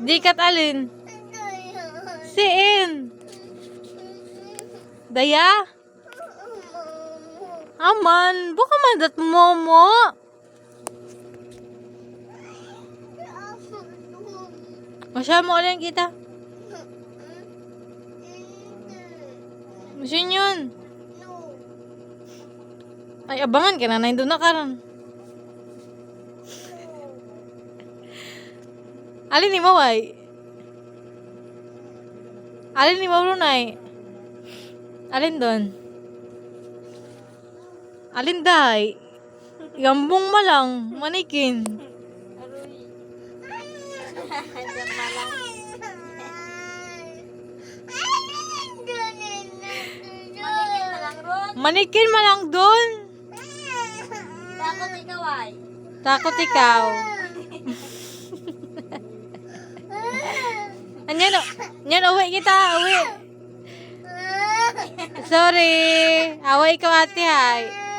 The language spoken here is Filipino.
Di kat alin. Siin. Daya. Aman, buka mandat momo. Masya mo ulit kita. Masin yun. Ay, abangan ka na. Nandun na karon. Alin ni Maway? Alin ni Mawrunay? Alin doon? Alin day? Gambong malang, manikin. Manikin malang doon. Takot ikaw ay. Takot ikaw. Anyan, uwi kita, uwi. Sorry. Away ikaw ate, hay.